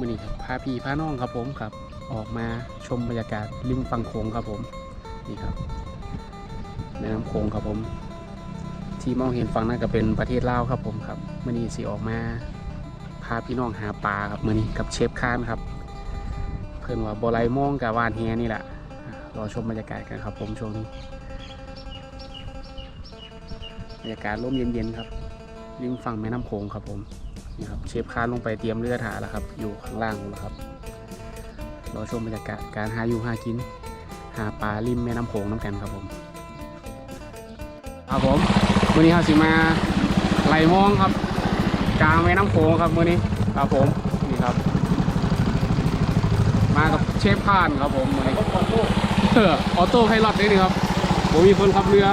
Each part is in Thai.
มื่อนี้ครับพาพี่พาน้องครับผมครับออกมาชมบรรยากาศริมฝั่งโขงครับผมนี่ครับแม่น้ำโขงครับผม ที่มองเห็นฝั่งนั้นก็เป็นประเทศลาวครับผมครับมื่อนี้สิออกมาพาพี่น้องหาปลาครับมื่อนี้กับเชฟคานครับ เพิ่อนว่าบอไลมองกับวานเฮียนี่แหละอะรอชมบรรยากาศกันครับผมช่วงนี้บรรยากาศร่มเย็นๆครับ ริมฝั่งแม่น้ำโขงครับผมนี่ครับเชฟคานลงไปเตรียมเรือถาแล้วครับ อยู่ข้างล่างแล้วครับรอชมบรรยากาศการหาอยู่หากิน หาปลาริมแม่น้ำโขงน้ำกันครับผมครับผมวันนี้ครับสิมาไหลมองครับ กลางแม่น้ำโขงครับวันนี้ครับผมนี่ครับ มากับเชฟคานครับผมวันนี้เออออโต้ไพลอตด้วยนี่ครับผมมีคนขับเรือ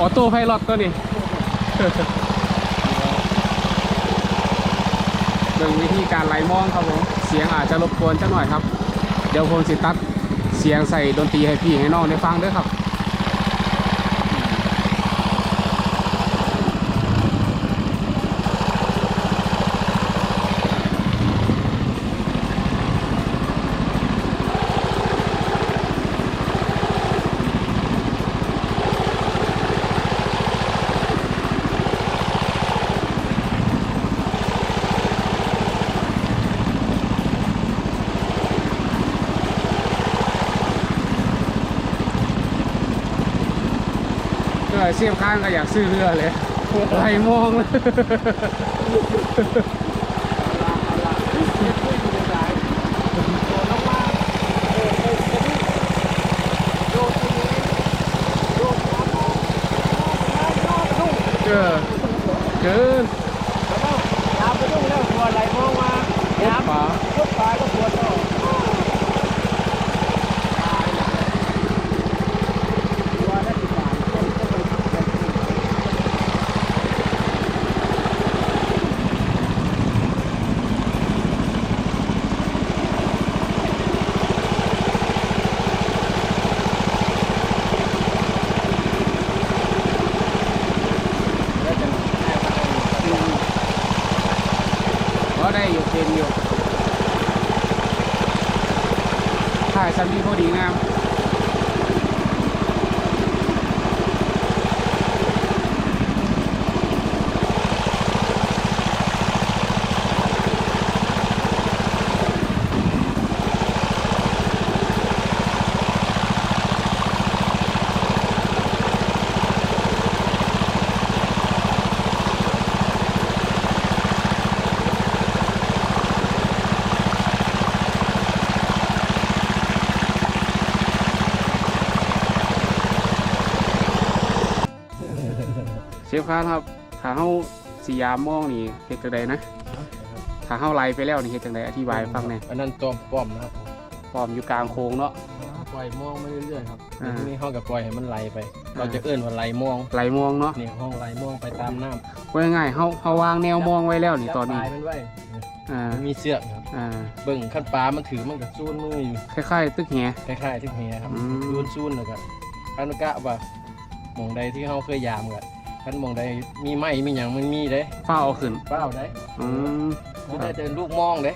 ออโต้ไพลอตตัวนี้เรื่องวิธีการไล่มองครับผม เสียงอาจจะรบกวนจักหน่อยครับ เดี๋ยวผมสิตัดเสียงใส่ดนตรีให้พี่ให้น้องได้ฟังด้วยครับ เสียบข้างก็อยากซื้อเรือเลยไล่มองเลยเออเกินยามไปดูแล้วตัวอะไรมองมายาม ปลา พุดปลายก็ตัวโตตัวละสิบบาท ก็ได้อยู่เกณฑ์อยู่ถ่ายซันดี้พอดีงาม เชฟ ครับครับถ้าเฮาสียามมองนี่เฮ็ดจังไดนะถ้าเฮาไล่ไปแล้วนี่เฮ็ดจังไดอธิบายให้ฟังแหน่อันนั้นตัวป้อมนะครับพร้อมอยู่กลางโค้งเนาะ ปล่อยมองไปเรื่อยๆครับอ่า ทีนี้ห้องกับปล่อยให้มันไหลไปอ่าเราจะเอื้อนว่าไหลมองไหลมองเนาะนี่ห้องไหลมองไปตามน้ว่าง่ายๆเฮาเฮาวางแนวมองไว้แล้วำนี่ตอนนี้จับปลายมันไว้อ่ามันมีเสือกครับ อ่าเบิ่งขั้นปลามันถือมันกับซูนมืออยู่คล้ายๆตึกแห คล้ายๆที่เฮียครับอืม ซูนซูนแล้วก็คันกะว่าหมองใดที่เขาเคยยามกัน คันหมองใดมีไม้มีหยังมันมีเด้ฟ้าเอาขึ้นเปล่าได้อืม มันได้แต่ลูกมองเด้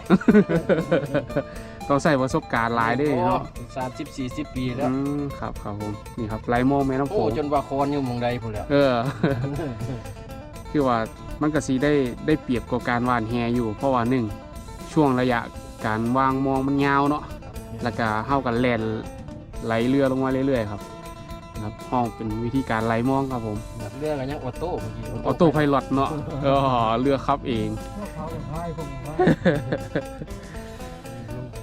ต้องใส่ประสบการณ์หลายเด้วยเนาะสามสิบสี่สิบปีแล้วอืมครับครับผมนี่ครับไหลมองแม่น้ำโขโอ้งจนว่าคอนอยู่หมองใดพุ่นแล้วเออ คือว่ามันก็สีได้ได้เปรียบกับการวานแฮอยู่ เพราะว่าหนึ่งช่วงระยะการวางมองมันยาวเนาะแล้วก็เฮากันแล่นไหลเรือลงมาเรื่อยๆครับ นะครับห้องเป็นวิธีการไหลมองครับผมแบบเรื่องกันยังออโต้เมื่อกี้ออโต้ไพลอตเนาะเออเรือขับเองเขาอย่างพายผมพาย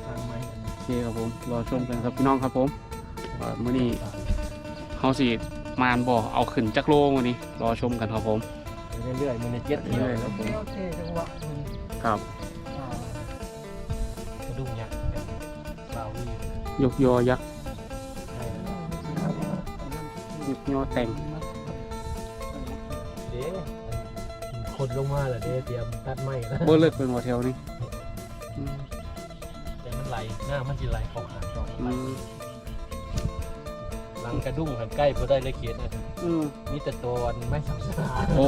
ทางไม้โอเคครับผมรอชมกันครับพี่น้องครับผมว่ามื้อนี้เฮาสิมานบ่เอาขึ้นจักโลมื้อนี้ รอชมกันครับผมเรื่อยๆมันในเจ็ดเดียวเรื่อยๆครับผมโอเคจังหวะมันครับอ่ากระดุมยักษ์สาวนี่ยกยอยักษ์ ยกยอแต่งเด้คนลงมาแล้วเด้เตรียมตัดไม้แล้วบ่เลิกเป็นว่าแถวนี้อืมแต่มันไหลหน้ามันจะไหลออกหาจอกอืมไหลฟังกระดุ้งหันใกล้บ่ได้เลยเขียนนะอืมมีแต่ตัวอันไม่สำคัญโอ้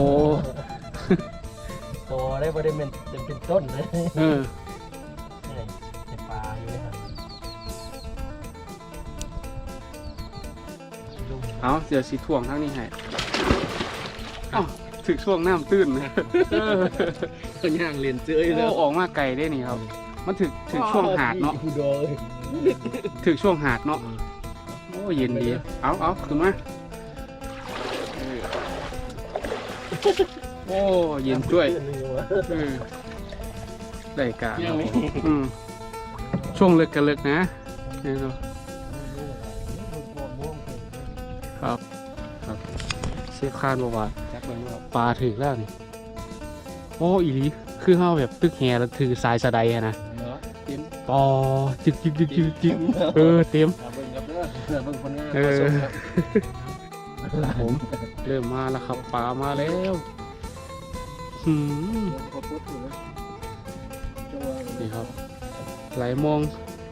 ตัวได้บ่ได้เป็นเป็นต้นเลยเออ เอาเดี๋ยวสิถ่วงทั้งนี้ให้เอ้าถึกช่วงน้ำตื้นนะเออก็ย่างเรียนเจ้ยโอ้แล้วออกมาไกลได้นี่ครับ มันถึกถึกช่วงหาดเนาะผู้ดอยถึกช่วงหาดเนาะโอ้เย็นดีเอาเอาขึ้นมาเออโอ้เย็นช่วยเออได้การยังไม่อืมช่วงเลิกกันเลิกนะนี่เนาะ ครับ ครับเชฟคานบอกว่าจักมันว่าปลาถึกแล้วนี่ โอ้อีหลีคือเฮาแบบตึกแหแล้วถือสายสะไดอะนะเนาะเต็มปอจึกจึกจึกจึกจึกเออเต็มเอาเบิ่งครับเด้อเด้อเบิ่งผลงานเออมาส่งครับผมเริ่มมาแล้วครับปลามาแล้วหืม ขอบคุณนะนี่ครับไหลมอง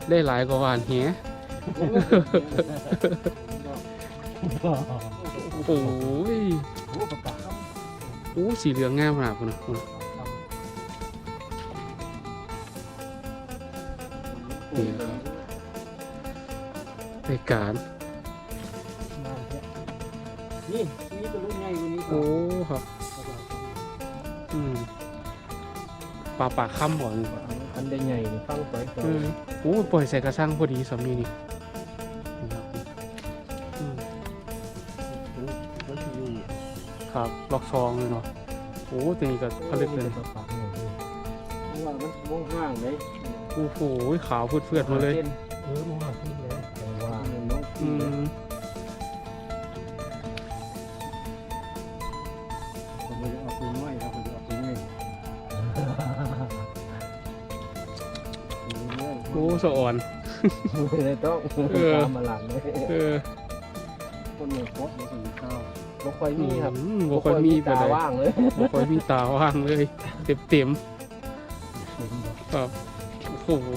ได้หลายกว่าหวานแห โอ้ยโอ้สีเหลืองงามขนาดนั้นนะนี่ครับรายการนี่นี่ตัวลูกใหญ่กว่านี้โอ้ครับอืมปลาปาค่ำบ่อนอันใดใหญ่ฟังปก่อนเออโอ้ปล่อยใส่กระชังพอดีสามีนี่ ซองเลยเนาะโอ้ตัวนี้ก็เขาเรียกเป็นปากปากหน่อยเพราะว่ามันมองห่างเลยโอ้โหขาวเฟือดๆมาเลยเออมองห่างขึ้นแล้วแต่ว่าน้องอืมผมจะเอาปืนไว้ครับผมจะเอาปืนไว้โอ้สะอ่อนเลยต้องเออตามมาหลังเลยเออคนหนึ่งโคตรคนข้าว บ่ค่อยมีครับอืมบ่ค่อยมีไปตาเลยว่างเลยบ่ค่อยมีตาว่างเลยเต็มเต็มๆครับโอ้โห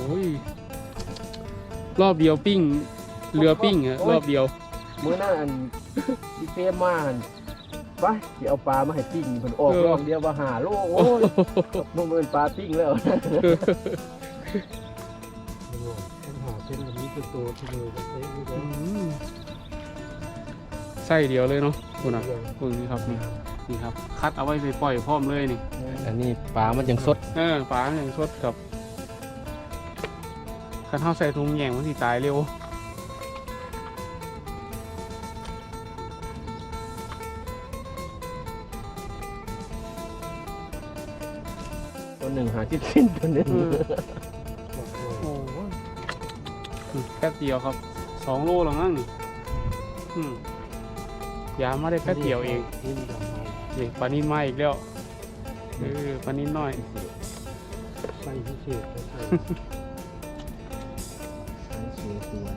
รอบเดียวปิ้ง เรือปิ้งอะรอบเดียวมื้อนั้นอันที่เฟมมาอันไปสิเอาปลามาให้ปิ้งเพิ่นออกเออรอบเดียวว่าหาโลโอ้ยมันเป็นปลาปิ้งแล้วหาเป็นแบบนี้คือตัวที่เลยก็เซ็งอยู่อืมไส้เดียวเลยเนาะคุณอะคุณนี่ครับนี่นี่ครับ คัดเอาไว้ไปปล่อยพร้อมเลยนี่ อันนี้ปลามันยังสดเออปลาอย่างสดกับคันเท้าใส่ถุงแยงมันสิตายเร็วตัวหนึ่งหาที่สิ้นตัวหนึ่งเออโอ้โหอืมแป๊บเดียวครับสองโลแล้วมั้งนี่อืม ยามาได้แป๊บเดียวเองนี่ดอกไม้นี่ปลานินมาอีกแล้วเออปลานินน้อยใส่พิเศษก็ใส่ใส่สวยสวย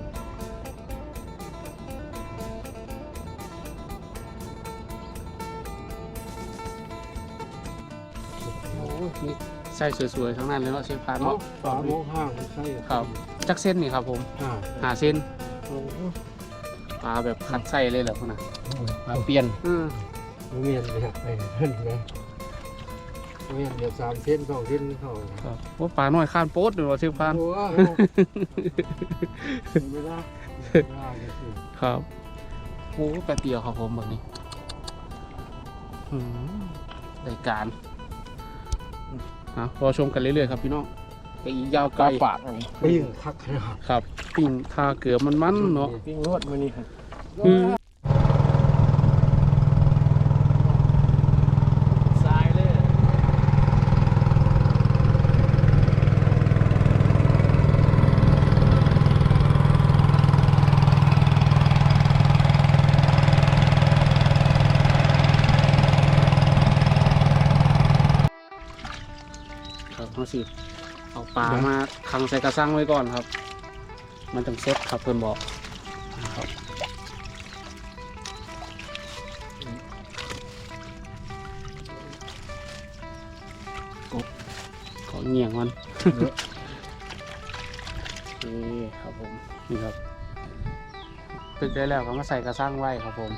โอ้ยนี่ใส่สวยๆ ทั้งนั้นเลยเนาะเชฟพานเนาะเนาะปลาโมงห้างใช่ครับ จักเส้นนี่ครับผมอ่าหาเส้นโอ้ปลาแบบ คัดไส้เลยเหรอพ่อนะปลาเปลี่ยนอืมเมียนเลยไปนั่นนะเมียนเดี๋ยวสามเส้นสองเส้นเขาครับว่าปลาน้อยข้านโป๊ดเดี๋ยวเชฟพานโอ้โหไม่ได้ไม่ได้ก็คือครับโอ้แป๊บเดียวครับผมแบบนี้อืมรายการอะรอชมกันเรื่อยๆครับพี่น้องไปอีกยาวไกลปากปิ้งคักนะครับ ครับปิ้งทาเกลือมันมันๆเนาะปิ้งรวดมานี่ครับ อืมทรายเลยครับเขาสิเอาปลามาขังใส่กระสังไว้ก่อนครับ มันต้องสดครับเพื่อนบอก เงี่ยงมันโอเคครับผมนี่ครับตึกได้แล้วก็มาใส่กระสร้างไว้ครับผม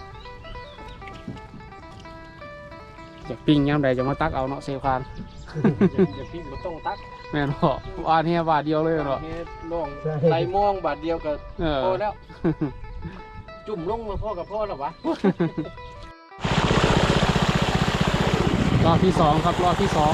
อยากปิ้งย่ำใดจะมาตักเอาเนาะเซฟานอย่าพิมพ์บ่ต้องตักแม่นบ่วานเฮียบาทเดียวเลยเนาะ เฮ็ดลองไล่มองบาทเดียวก็เออ พอแล้ว จุ่มลงมาพ่อกับพ่อแล้ววะ รอบที่สองครับรอบที่สอง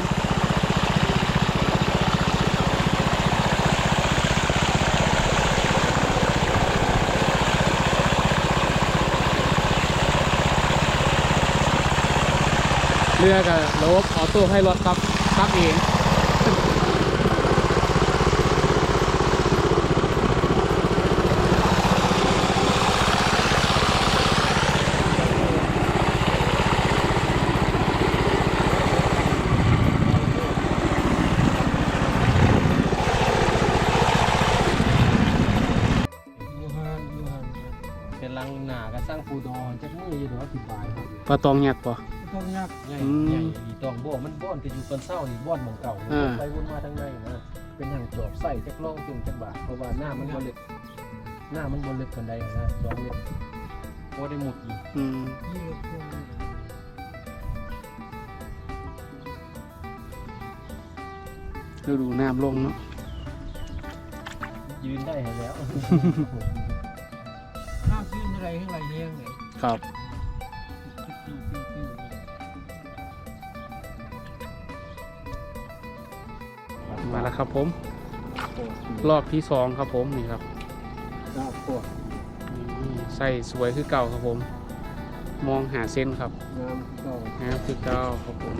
เรือกับระบบออโต้ให้รถครับทักเองยูฮันยูฮันเป็นลังหนาก็สร้างปูดอนจักมืออยู่ดอกสิบบาทครับปลาตองหยักป่ะต้องยาก ใหญ่อืมใหญ่อีตองบ่มันบ่อนก็อยู่ต้นเศร้านี่บ่อนหมองเก่าอ่า ไปวนมาทางในนะเป็นทางจอบใส่จักล่องจึงจักบาทเพราะว่าหน้ามันบ่ลึกหน้ามันบ่ลึกปานใดนะสองเมตรบ่ได้หมดอีกอืมฤดูน้ำลงเนาะยืนได้ให้แล้ว ข้าวขึ้นอะไรข้างไรเลี้ยงเลยครับ มาแล้วครับผมรอบที่สองครับผมนี่ครับหน้าปวดนี่ใส่สวยคือเก่าครับผม มองหาเส้นครับน้ำเก่าหาคือเก่าครับผม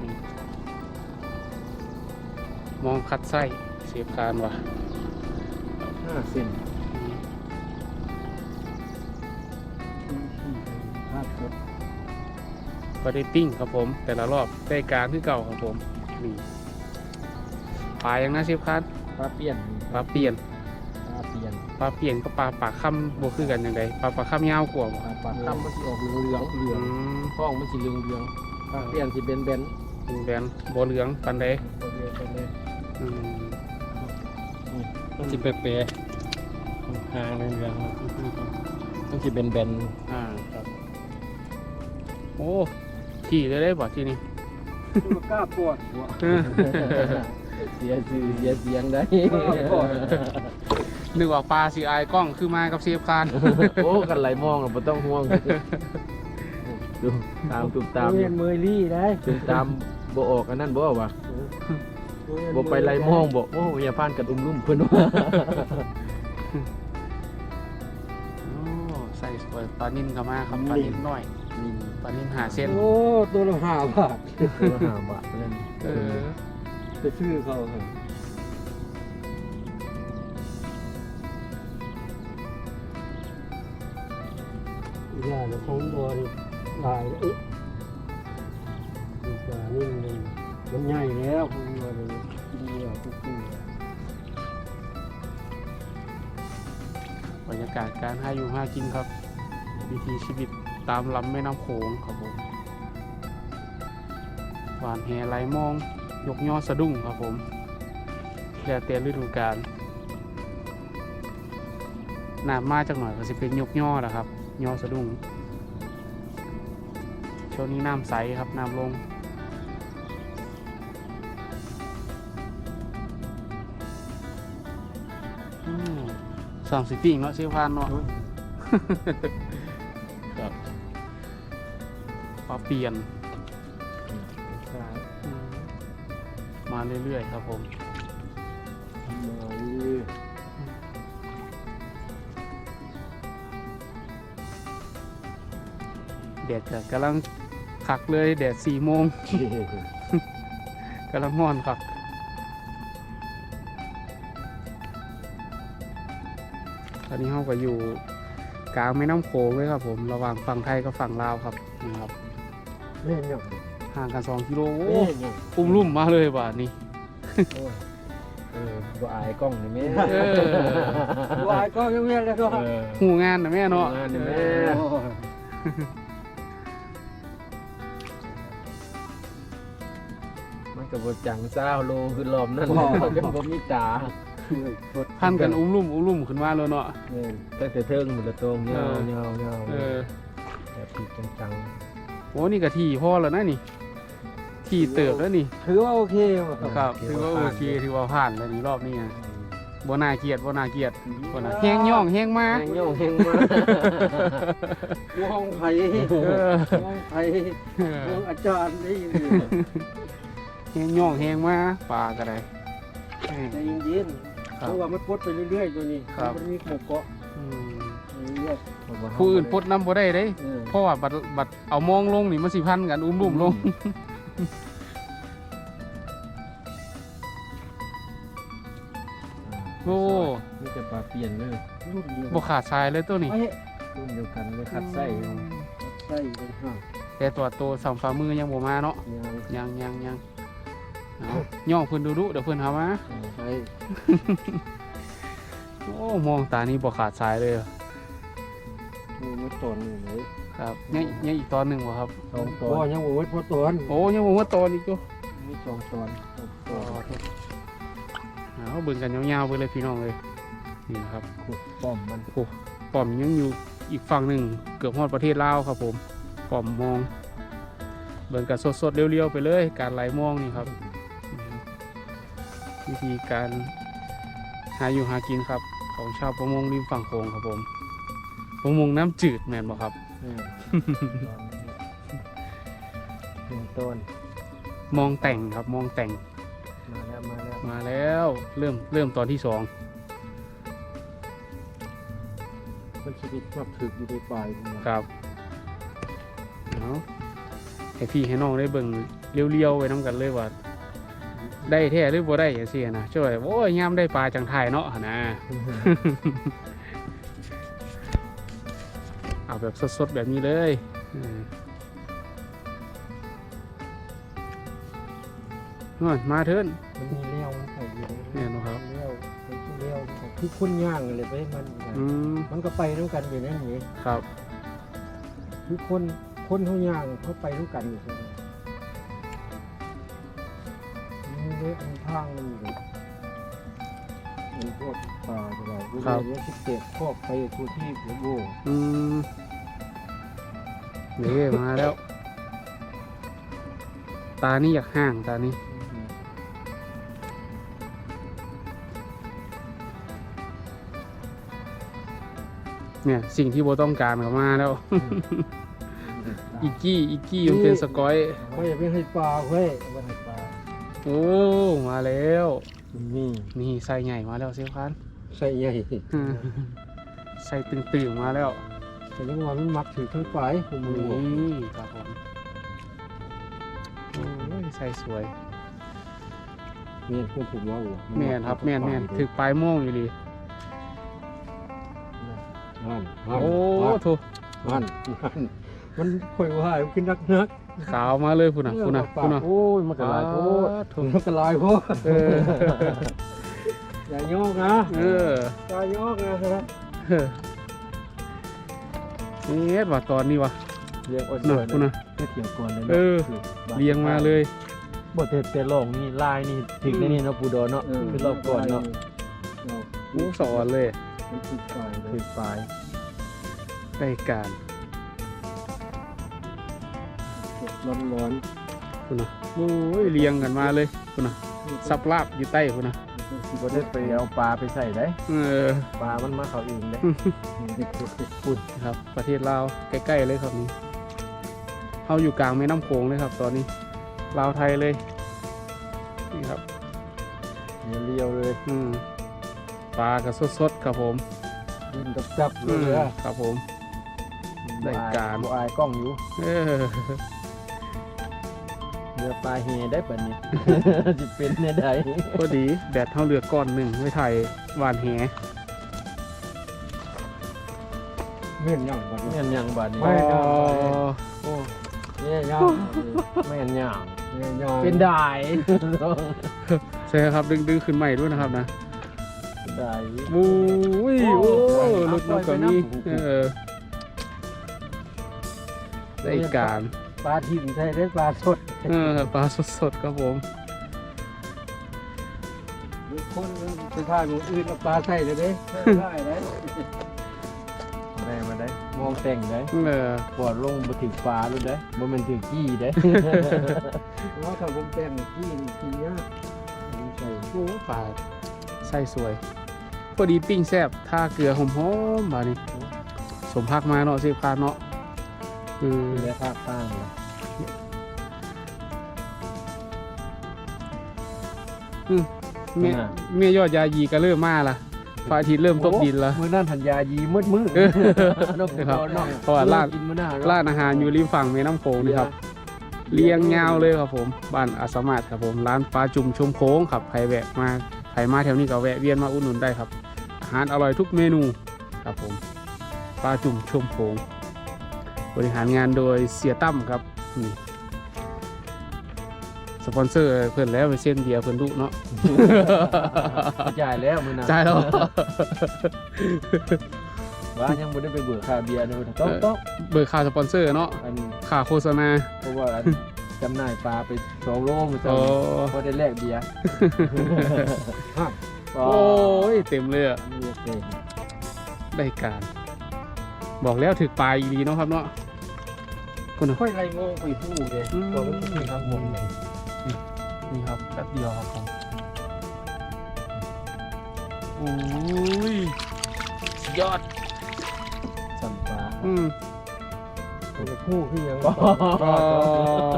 นี่มองคัดไส้เสียบคานว่ะห้าเซนห้าฟุตบริติ้งครับผม แต่ละรอบได้การคือเก่าครับผมนี่ ปลายังนะเสียบคานปลาเปลี่ยนปลาเปลี่ยนปลาเปลี่ยนปลาเปลี่ยนก็ปลาปากค่ำบวคือกันยังไงปลาปากค่ำยาวกว่าบ่ปลาปลาคำมันสิออกเหลืองเหลืองเหลือืองมท้องมันสิเหลืองเหลืองปลาเปลี่ยนสิเป็นแบนเป็นแบนบเหลืองปันใดโอเคโอเคอืมมันสิเปรย์ๆหางเหลืองเหลืองมันสิเป็นแบนอ่าครับโอ้ขี่ได้ได้บ่ที่นี่ มันกล้าปวดหัว เสียชื่อเสียเสียงได้ นึกว่าปลาสีอายกล้องคือมากับเสียบคาน โอ้กันไหลมองอะบ่ต้องห่วงดูตามตุมตามเรียนเมยลี่ได้ตุมตามบ่ออกอันนั้นบ่วะบ่ไปไหลมองบ่โอ้อย่าพานกันอุ้มลุ่มเพิ่นว่าโอ้ใส่สวยปลานิ่มเข้ามาครับปลานิ่มน้อยปลานิ่มหาเส้นโอ้ตัวละห้าบาทตัวห้าบาทนั่นเออ ไปซื้อเขาครับย่าเนี่ยของบอลลายเอ๊ะดีกว่านี่มันมันใหญ่แล้วของบอลเลยกินเนี่ยทุกทีบรรยากาศการให้อยู่ห้ากินครับ วิถีชีวิตตามลำแม่น้ำโขงครับผมหวานแหไหลมอง ยกยอสะดุ้งครับผมแล้วแต่ฤดูกาลน้ำมาจากหน่อยก็จะเป็นยกยอแหละครับยอสะดุ้งช่วงนี้น้ำใสครับน้ำลงอืมสองสิปิ้งเนาะสิพันเนาะครับปลาเปลี่ยน มาเรื่อยๆครับผมมาเลยแดดก็กำลังคักเลยแดดสี่โมงกำลังม่อนครับตอนนี้เราก็อยู่กลางแม่น้ำโขงเลยครับผม ระหว่างฝั่งไทยกับฝั่งลาวครับนี่ครับเล่นยัง ห่างกัน2กิโลโอ้เล่นยังอุ้มลุ่มมาเลยบาทนี้เออบ่อายกล้องนี่แม่เออวายก็ยังเวียนเลยก็เออหูงานนะแม่เนาะงานนี่แม่มันก็บ่จังเศร้าโลคือรอบนั้นบ่จนบ่มีตาพันกันอุ้มลุ่มอุ้มลุ่มขึ้นมาแล้วเนาะเออตั้งแต่เทิงหมดละตรงเงาเออเงาเงาเออแบบผิดจังโอ้นี่ก็ที่พ่อแล้วนะนี่ ที่เติบแล้วนี่ถือว่าโอเคว่ะครับถือว่าโอเคถือว่าผ่านแล้วนี่รอบนี้อะบ่น่าเกลียดบ่น่าเกลียดบ่น่าแห้งย่องแห้งมาแหงย่องแหงมาว่องไผ่เออว่องไผ่ออว่องอาจารย์นี่แห้งย่องแห้งมาปลาก็ได้ใจเย็นๆเพราะว่ามันปลดไปเรื่อยๆตัวนี้มันมีหมกเกาะผู้อื่นปลดน้ำบ่ได้เด้เออเพราะว่าบัดบัดเอามองลงนี่มันสิพันกันอุ้มลุ่มลง โอ้มีแต่ปลาเปลี่ยนเลยรุ่นเดียวบ่ขาดทรายเลยตัวนี้เอ้ยรุ่นเดียวกันเลยคัดไส้เอาคัดไส้เป็นห้าแต่ตัวโตสองฝ่ามือยังบ่มาเนาะยางยังยังยังเอาย่องเพิ่นดูดูเดี๋ยวเพิ่นหามาใช่โอ้มองตานี้บ่ขาดทรายเลยมีมาตอนหนึ่งเลย ครับยังยังอีกตอนหนึ่งบ่ครับสองตอบ่นยังบ่เวิดพอตอนโอ้ยังบ่ว่าตอนอีกอยู่มีสองตอนสองตอนเอาเบิ่งกันยาวๆไปเลยพี่น้องเลยนี่นะครับขุดป้อมมันป้อมยังอยู่อีกฝั่งหนึ่งเกือบฮอดประเทศลาวครับผมป้อมมอง เบิ่งกันสดๆเรียวๆไปเลย การไหลมองนี่ครับนี่ครับวิธีการหาอยู่หากินครับ ของชาวประมงริมฝั่งโขงครับผม ประมงน้ำจืดแม่นบ่ครับเออ หนึ่งต้น มองแต่งครับมองแต่งมาแล้วมาแล้วมาแล้วเริ่มเริ่มตอนที่สองคนชีวิตชอบถึกอยู่ในปลายครับเอาให้พี่ให้น้องได้เบิ่งเลี้ยวๆไว้น้ำกันเลยว่าได้แท้หรือบ่ได้อย่างเสียนะช่วยโอ้ยยามได้ปลาจังไทยเนาะหั่นนะ แบบสดๆ แบบนี้เลยอืมนั่นมาเถินมันมีเลี้ยวมันใส่อยู่แน่นอนครับเลี้ยวเป็นที่เลี้ยวคือคนย่างเลยไปมันอืมมันก็ไปด้วยกันอยู่นั่นนี่ครับ คือคนคนเขาย่างเขาไปด้วยกันอยู่ใช่ไหมนี่เรื่องอันทางมันอยู่มันพวกป่าอะไรพวกนี้ที่เก็บพวกไปทั่วที่เดี๋ยวโว้อืม นี่มาแล้ว ตานี่อยากห่างตานี่เนี่ย สิ่งที่โบต้องการก็มาแล้ว อีกกี้อีกกี้มันเป็นสกอยเขาอย่าไปให้ปลาเว้ยเอาไว้ให้ปลาโอ้มาแล้ว นี่นี่ไส้ใหญ่มาแล้วเซียวคันใส่ใหญ่ไส้ตึงๆมาแล้ว แต่ยังว่ามันมักถือเครื่องปลายผมมือบอกนี่ครับผมโอ้ยไส้สวยเมียนพวกผมว่าหัวแม่นครับแม่นแม่นถึกปลายโม่วงอยู่ดีหันหันโอ้โถหันหันมันค่อยว่ามันขึ้นนักนักขาวมาเลยพุ่นน่ะพุ่นน่ะพุ่นน่ะโอ้ยมันกระลายโพดอ้าวโถมันกระลายโพดเอออย่าโยกนะเอออย่าโยกนะครับ เออเอ็ดว่าตอนนี้วะเรียงอ่อนน่ะๆพุ่นน่ะไม่เถียงก่อนเลยเออเรียงมาเลยบทเทศเตลงนี่ลายนี่ถึงในนี่เนาะปูดอนเนาะคือรอบก่อนเนาะหมูสอนเลยมันถึงปลายถึงปลายได้การร้อนร้อนพุ่นน่ะโอ้ยเรียงกันมาเลยพุ่นน่ะซับลาบอยู่ใต้พุ่นน่ะ บ่ได้ไปเอาปลาไปใส่ได้เออปลามันมาเขาเองเลยปุ่นครับ ประเทศลาวใกล้ๆเลยครับนี่เขาอยู่กลางแม่น้ำโขงเลยครับ ตอนนี้ลาวไทยเลยนี่ครับเรียวเลยอืมปลากระสดๆครับผมยืนกับจับเลอืยมอะครับผมได้การบ่อายกล้องอยู่ เออเรือปลาเฮได้ปะนี่สิเป็นในใดก็ดีแบตเท่าเรือก้อนหนึ่งไว้ถ่ายหวานแหเม่นยังบัดเม่นยังบัดนี้อ๋อโอ้แม่นยังแม่นยังแม่นยังเป็นได้ ใช่ครับดึงดึงขึ้นใหม่ด้วยนะครับนะเป็นได้บูยโอ้โอ้ปล่อยน้ำลุดน้ำกับนี่ปล่อยไปน้ำเออได้การ ปลาทิ่มใช่ได้ปลาสดเออปลาสดๆครับผมมีคนไปท่ายหมืออื่นเอาปลาใส่เลยเด้ได้ได้ได้มาได้มองแต่งได้เออปอดลงมาถึงฟ้าเลยได้บ่แมันถึงกี้ได้เพราะถ้าผมแต่งที่นี่ทีเนี้ยผมใส่โอ้ปลาไส้สวยพอดีปิ้งแซ่บท่าเกลือหอมๆบาดนี้สมพักมาเนาะสิพาเนาะ คือมีแต่ภาคตั้งเลยเมียเมียยอดยายีก็เริ่มมาละพระอาทิตย์เริ่มตกดินแล้วมื้อนั้นทันยายีมืดมืดเออน้องครับน้องเพราะว่าร้านกินมื้อหน้าร้านอาหารอยู่ริมฝั่งแม่น้ำโขงนี่ครับเรียงยาวเลยครับผมบ้านอาสามาดครับผมร้านปลาจุ่มชมโค้งครับใครแวะมาใครมาแถวนี้ก็แวะเวียนมาอุดหนุนได้ครับ อาหารอร่อยทุกเมนูครับผมปลาจุ่มชมโค้ง บริหารงานโดยเสียตั้มครับนี่สปอนเซอร์เพื่อนแล้วไปเส้นเบียร์เพื่อนดุเนาะจ่ายแล้วมื้อนั้นใช่แล้วว่ายังบ่ได้ไปเบิกค่าเบียร์เลยต้องต้องเบิกค่าสปอนเซอร์เนาะอันค่าโฆษณาเพราะว่าอันจำหน่ายปลาไป2โลมื้อโอ้จังพอได้แลกเบียร์โอ้ยเต็มเลยอะนี่โอเคได้การ บอกแล้วถึกปลายอีดีเนาะครับเนาะคนน่ะค่อยไล่โง่ไปผู้เลยอืมบอกว่ามันมีทางวงไงนี่ครับแป๊บเดียวครับผมโอ้ยสุดยอดจำปลาอืมคนละผู้คือยังก็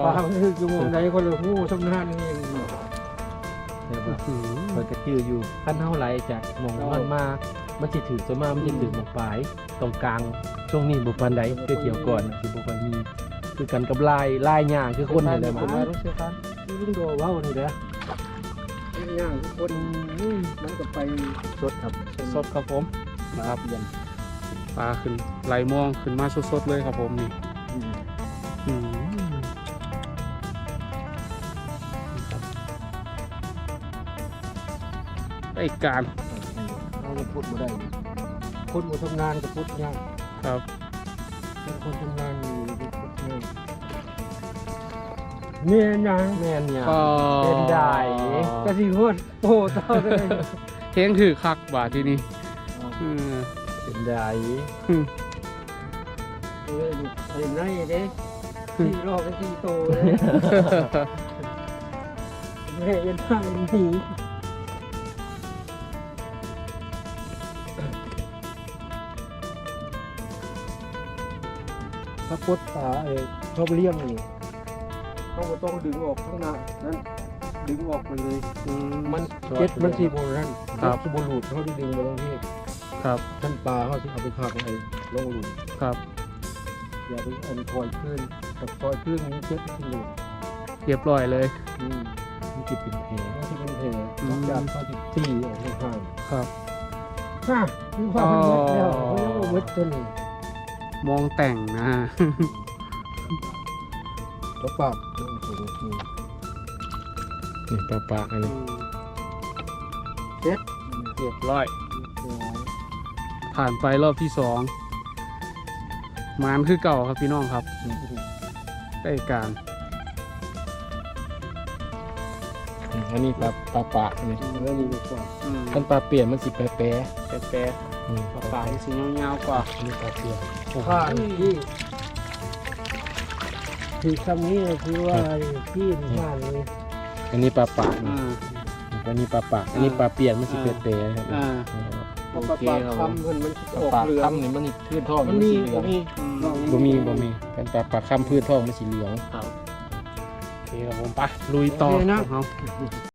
ปลามันคือจุมงใดคนละผู้ชำนาญนี่ยังอืมมันก็จืออยู่ขั้นเท่าไรจากมองมันมา มันสิถือสมามันสิถือหมกปลายตรงกลาง ช่วงนี้บุปันใดเพื่อเกี่ยวก่อนน่ะคือบุปันมีคือกันกับลายลายย่างคือคนนี่แหละคมันนมารู้เสียกันลุงโดว้าวนี่แหละย่างคนมันก็ไปสดครับสดครับผมนะครับปลาขึ้นไหลมองขึ้นมาสดๆเลยครับผมนี่อืมนี่ครับได้การเราก็พูดมาได้คนมาทำงานก็พูดยาก ครับเป็นคนทำงานอยู่ก็พูดยากเมียยังแม่นย่างก็เป็นได้กะสิโหดโอ้เท่าเลยเฮงถือคักบาทที่นี่อืมเป็นได้เอ้ยไอ้ไหนเด้สี่รอบเป็นสี่โตเลย แม่ยันทางหนี ถ้าปลดปลาเออเขาไปเลี้ยงนี่เขาก็ต้องดึงออกข้างหน้านั้นดึงออกไปเลย อืมมันเจ็ดมันสี่โมงนั่นครับสิบหลุดเขาที่ดึงมาตรงที่ครับท่านปลาเขาที่เอาไปพักไอ้ลงหลุมครับอย่าไปอันคอยขึ้นกับคอยขึ้นนี้เจ็ดที่หลุดเรียบร้อยเลย อืมมันจิเป็นแผลนี่ที่เป็นแผลอืม จากเขาที่ที่ออกข้างครับ ๆฮ่ามีความเป็นเม็ดแล้วเขายังว่าเม็ดตัวนี้ มองแต่งนะฮะแล้วปากโอ้โหนี่นี่ปลาปลาอันนี้เจ็ดเรียบร้อย ผ่านไปรอบที่สองมานคือเก่าครับพี่น้องครับได้การ อันนี้ปลาปลาปลาอันนี้แล้วนี่ก็ปากอืมคันปลาเปลี่ยนมันสิแปรแปรแต่แต่อืมปลาปลายสียาวๆกว่าอันนี้ปลาเปลี่ยน ข้าที่ที่คำนี้คือว่าที่บ้านนี้อันนี้ปลาปลาอ่าอันนี้ปลาปลาอันนี้ปลาเปลี่ยนมันสิแปรแปรครับอ่าเพราะปลาปลาคำมันมันจะปลาออกปลาเหลืองค่ำนี่มันขึ้นท้องมันมีเหลืบ่องมีอืมบ่มีบ่มีเป็นปลาปลาค่ำพื้นท้องมันสีเหลืองครับโอเคครับผมไปลุยต่อโอเคนะของเรา